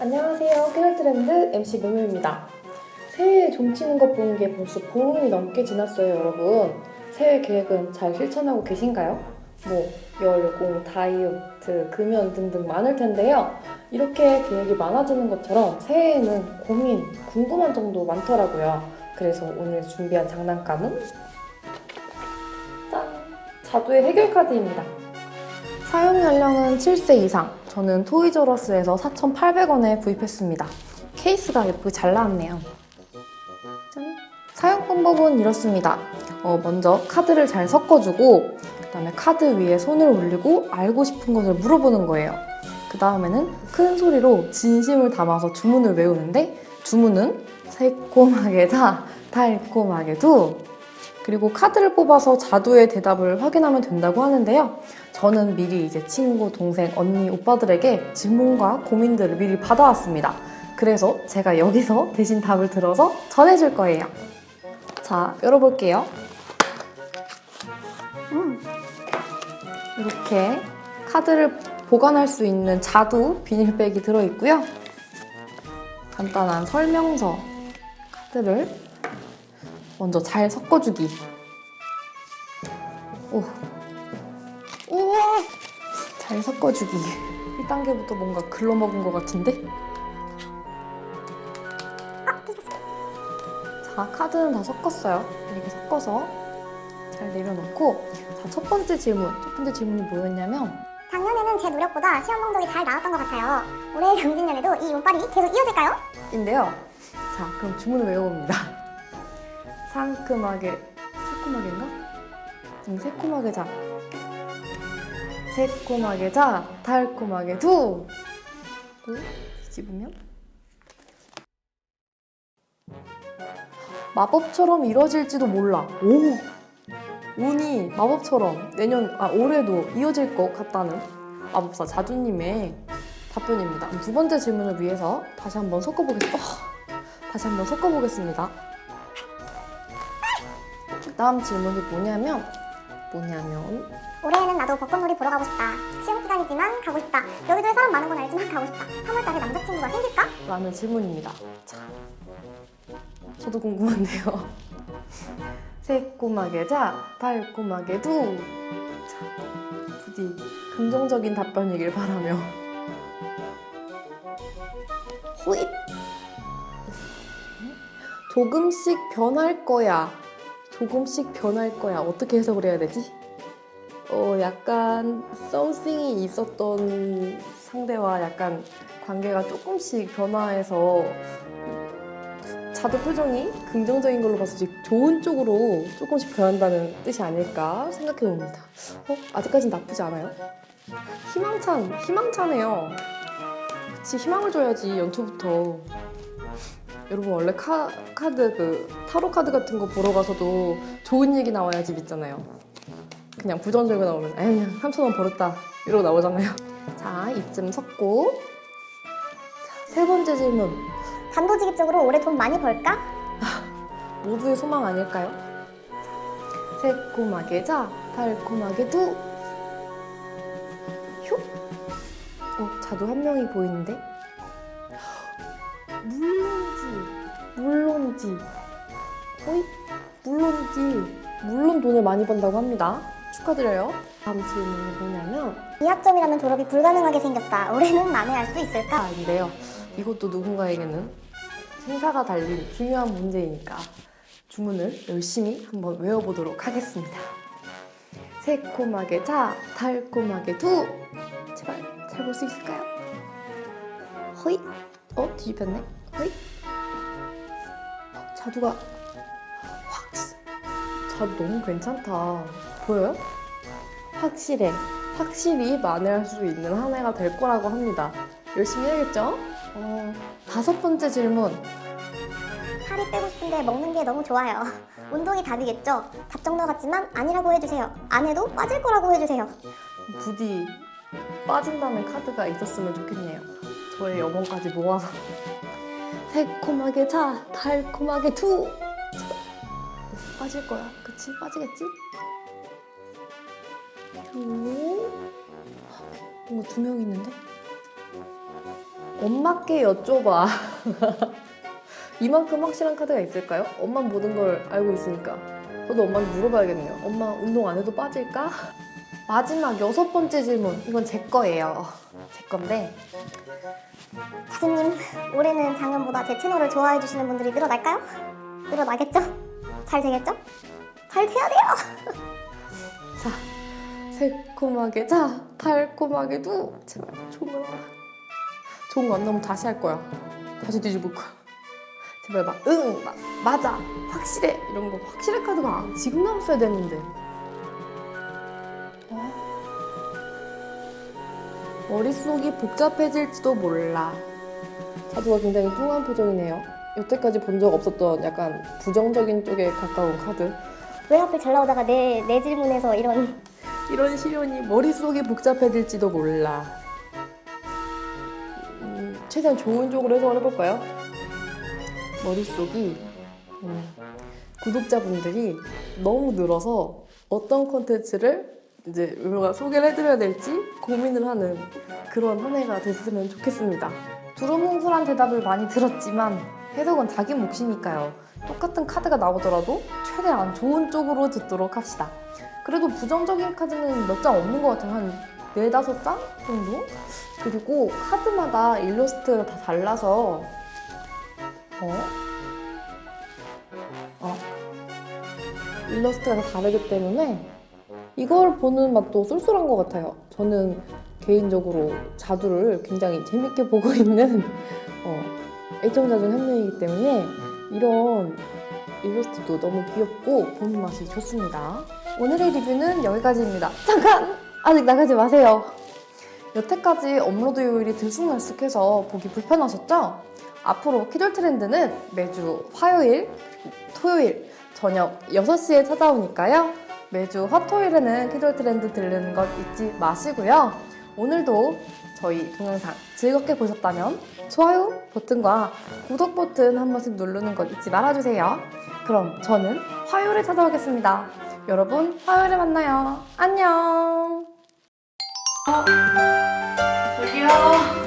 안녕하세요. 깨알 트렌드 MC 묘묘입니다. 새해에 종치는 것 보는 게 벌써 보름이 넘게 지났어요, 여러분. 새해 계획은 잘 실천하고 계신가요? 뭐, 열공, 다이어트, 금연 등등 많을 텐데요. 이렇게 계획이 많아지는 것처럼 새해에는 고민, 궁금한 점도 많더라고요. 그래서 오늘 준비한 장난감은 짠! 자두의 해결 카드입니다. 사용 연령은 7세 이상. 저는 토이저러스에서 4,800원에 구입했습니다. 케이스가 예쁘게 잘 나왔네요. 짠. 사용 방법은 이렇습니다. 어, 먼저 카드를 잘 섞어주고, 그 다음에 카드 위에 손을 올리고 알고 싶은 것을 물어보는 거예요. 그 다음에는 큰 소리로 진심을 담아서 주문을 외우는데, 주문은 새콤하게 자, 달콤하게도 그리고 카드를 뽑아서 자두의 대답을 확인하면 된다고 하는데요. 저는 미리 이제 친구, 동생, 언니, 오빠들에게 질문과 고민들을 미리 받아왔습니다. 그래서 제가 여기서 대신 답을 들어서 전해줄 거예요. 자, 열어볼게요. 음. 이렇게 카드를 보관할 수 있는 자두 비닐백이 들어있고요. 간단한 설명서 카드를 먼저 잘 섞어주기. 오. 우와! 잘 섞어주기. 1단계부터 뭔가 글러먹은 것 같은데? 자, 카드는 다 섞었어요. 이렇게 섞어서 잘 내려놓고. 자, 첫 번째 질문. 첫 번째 질문이 뭐였냐면, 작년에는 제 노력보다 시험 성적이 잘 나왔던 것 같아요. 올해 경진년에도 이 운빨이 계속 이어질까요? 인데요. 자, 그럼 주문을 외워봅니다. 상큼하게, 새콤하게인가? 응, 새콤하게 자. 새콤하게 자, 달콤하게 두. 두, 뒤집으면. 마법처럼 이뤄질지도 몰라. 오! 운이 마법처럼 내년, 아, 올해도 이어질 것 같다는 마법사 자두님의 답변입니다. 두 번째 질문을 위해서 다시 한번 섞어보겠습니다. 다시 한번 섞어보겠습니다. 다음 질문이 뭐냐면, 뭐냐면, 올해에는 나도 벚꽃놀이 보러 가고 싶다. 시험 기간이지만 가고 싶다. 여기도에 사람 많은 건 알지만 가고 싶다. 3월달에 남자친구가 생길까? 라는 질문입니다. 자, 저도 궁금한데요. 새콤하게 자, 달콤하게 두. 자, 부디 긍정적인 답변이길 바라며. 호잇! 조금씩 변할 거야. 조금씩 변할 거야. 어떻게 해석을 해야 되지? 어, 약간 썸씽이 있었던 상대와 약간 관계가 조금씩 변화해서 자도 표정이 긍정적인 걸로 봤을 때 좋은 쪽으로 조금씩 변한다는 뜻이 아닐까 생각해 봅니다. 어? 아직까진 나쁘지 않아요? 희망찬, 희망차네요. 그치, 희망을 줘야지, 연초부터. 여러분, 원래 카, 카드, 그, 타로 카드 같은 거 보러 가서도 좋은 얘기 나와야지 믿잖아요. 그냥 부정적으로 나오면, 에이, 3,000원 벌었다. 이러고 나오잖아요. 자, 이쯤 섞고. 자, 세 번째 질문. 단도직입적으로 올해 돈 많이 벌까? 모두의 소망 아닐까요? 새콤하게 자, 달콤하게 두. 휴? 어, 자두 한 명이 보이는데? 물론이지, 물론이지. 어이? 물론이지. 물론 돈을 많이 번다고 합니다. 축하드려요. 다음 질문이 뭐냐면, 이학점이라면 졸업이 불가능하게 생겼다. 올해는 만회할 수 있을까? 아인데요. 이것도 누군가에게는 생사가 달린 중요한 문제이니까 주문을 열심히 한번 외워보도록 하겠습니다. 새콤하게 자, 달콤하게 두. 제발 잘 볼 수 있을까요? 허이. 어 뒤집혔네. 허이. 어, 자두가 확. 자두 너무 괜찮다. 보여요? 확실해. 확실히 만회할 수 있는 한 해가 될 거라고 합니다. 열심히 해야겠죠? 어, 다섯 번째 질문. 살이 빼고 싶은데 먹는 게 너무 좋아요. 운동이 답이겠죠? 답정너 같지만 아니라고 해주세요. 안 해도 빠질 거라고 해주세요. 부디 빠진다는 카드가 있었으면 좋겠네요. 저의 영혼까지 모아서 새콤하게 자, 달콤하게 투. 빠질 거야, 그치? 빠지겠지? 오, 뭔가 두 명 있는데? 엄마께 여쭤봐. 이만큼 확실한 카드가 있을까요? 엄마 모든 걸 알고 있으니까. 저도 엄마한테 물어봐야겠네요. 엄마 운동 안 해도 빠질까? 마지막 여섯 번째 질문. 이건 제 거예요. 제 건데. 자주님, 올해는 작년보다 제 채널을 좋아해 주시는 분들이 늘어날까요? 늘어나겠죠? 잘 되겠죠? 잘 돼야 돼요! 자, 새콤하게, 자, 달콤하게도 제발 좋은 거 나와. 좋은 거 안 나오면 다시 할 거야. 다시 뒤집을 거야. 제발 막, 응, 막, 맞아, 확실해. 이런 거 확실해 카드가 지금 나왔어야 됐는데. 어? 머릿속이 복잡해질지도 몰라. 카드가 굉장히 뚱한 표정이네요. 여태까지 본 적 없었던 약간 부정적인 쪽에 가까운 카드. 왜 하필 잘 나오다가 내, 내 질문에서 이런 이런 시련이 머릿속이 복잡해질지도 몰라. 음, 최대한 좋은 쪽으로 해석을 해볼까요? 머릿속이 음, 구독자분들이 너무 늘어서 어떤 컨텐츠를 이제 우리가 소개를 해드려야 될지 고민을 하는 그런 한 해가 됐으면 좋겠습니다. 두루뭉술한 대답을 많이 들었지만 해석은 자기 몫이니까요. 똑같은 카드가 나오더라도 최대한 좋은 쪽으로 듣도록 합시다. 그래도 부정적인 카드는 몇 장 없는 것 같아요. 한 네다섯 장 정도? 그리고 카드마다 일러스트가 다 달라서 어? 어. 일러스트가 다 다르기 때문에 이걸 보는 맛도 쏠쏠한 것 같아요. 저는 개인적으로 자두를 굉장히 재밌게 보고 있는 어, 애청자 중 한 명이기 때문에 이런 일러스트도 너무 귀엽고 보는 맛이 좋습니다. 오늘의 리뷰는 여기까지입니다. 잠깐! 아직 나가지 마세요. 여태까지 업로드 요일이 들쑥날쑥해서 보기 불편하셨죠? 앞으로 키돌 트렌드는 매주 화요일, 토요일 저녁 6시에 찾아오니까요. 매주 화토일에는 키돌 트렌드 들르는 것 잊지 마시고요. 오늘도 저희 동영상 즐겁게 보셨다면 좋아요 버튼과 구독 버튼 한 번씩 누르는 것 잊지 말아주세요. 그럼 저는 화요일에 찾아오겠습니다. 여러분 화요일에 만나요. 안녕. 저기요.